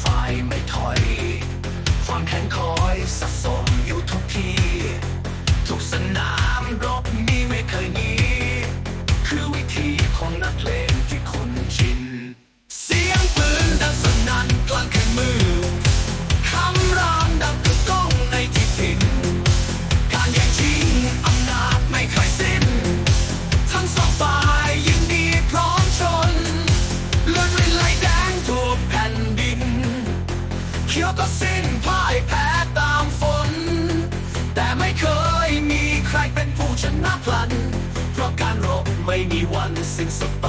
ไฟไม่ถอย ความแข็งคอยสะสมอยู่ทุกที่ ขียวก็สิ้นพ่ายแพ้ตามฝน แต่ไม่เคยมีใครเป็นผู้ชนะพลัน เพราะการรบไม่มีวันสิ้นสุดไป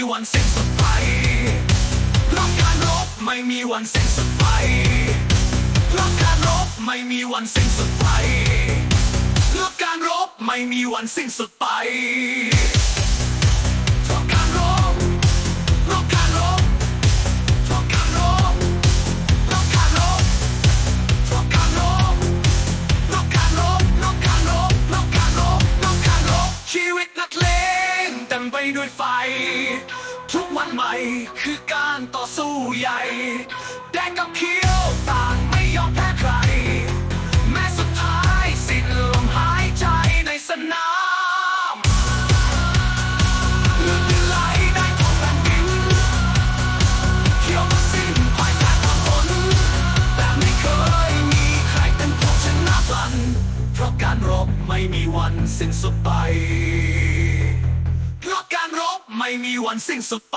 มีวันสิ้นสุดไปรักการรบไม่มีวันสิ้นสุดไปรักการรบไม่มีวันสิ้นสุดไปรักการรบไม่มีวันสิ้นสุดไป ด้วยไฟ ทุกวันใหม่คือการต่อสู้ใหญ่ แดงกับเขียวต่างไม่ยอมแพ้ใคร แม้สุดท้ายสิ้นลมหายใจในสนามเลือดไหลได้ของแผ่นดินเขียวสิ้นภายใต้ความทนแต่ไม่เคยมีใครเป็นผู้ชนะพลัน เพราะการรบไม่มีวันสิ้นสุดไป ไม่มีวันสิ้นสุดไป